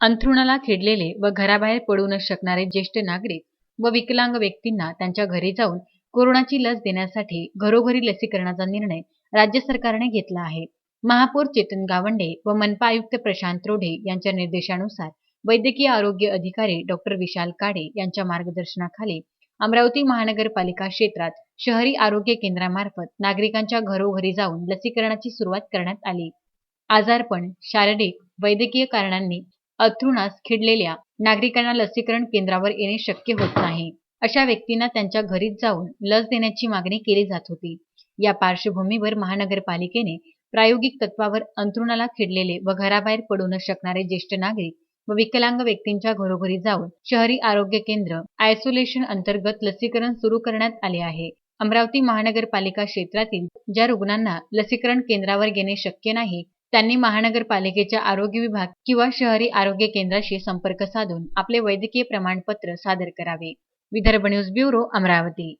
अंथरुणाला खिडलेले व घराबाहेर पडू न शकणारे ज्येष्ठ नागरिक व विकलांग व्यक्तींना त्यांच्या घरी जाऊन कोरोनाची लस देण्यासाठी घरोघरी लसीकरणाचा निर्णय राज्य सरकारने घेतला आहे. महापौर चेतन गावंडे व मनपा आयुक्त प्रशांत रोढे यांच्या निर्देशानुसार वैद्यकीय आरोग्य अधिकारी डॉक्टर विशाल काडे यांच्या मार्गदर्शनाखाली अमरावती महानगरपालिका क्षेत्रात शहरी आरोग्य केंद्रामार्फत नागरिकांच्या घरोघरी जाऊन लसीकरणाची सुरुवात करण्यात आली. आजारपण शारीरिक वैद्यकीय कारणांनी अंथरुणास खिळलेल्या नागरिकांना लसीकरण केंद्रावर येणे शक्य होत नाही. अशा व्यक्तींना त्यांच्या घरीच जाऊन लस देण्याची मागणी केली जात होती. या पार्श्वभूमीवर महानगरपालिकेने प्रायोगिक तत्वावर अंथरुणाला खिळलेले व घराबाहेर पडू न शकणारे ज्येष्ठ नागरिक व विकलांग व्यक्तींच्या घरोघरी जाऊन शहरी आरोग्य केंद्र आयसोलेशन अंतर्गत लसीकरण सुरू करण्यात आले आहे. अमरावती महानगरपालिका क्षेत्रातील ज्या रुग्णांना लसीकरण केंद्रावर येणे शक्य नाही त्यांनी महानगरपालिकेच्या आरोग्य विभाग किंवा शहरी आरोग्य केंद्राशी संपर्क साधून आपले वैद्यकीय प्रमाणपत्र सादर करावे. Vidarbha news bureau Amravati.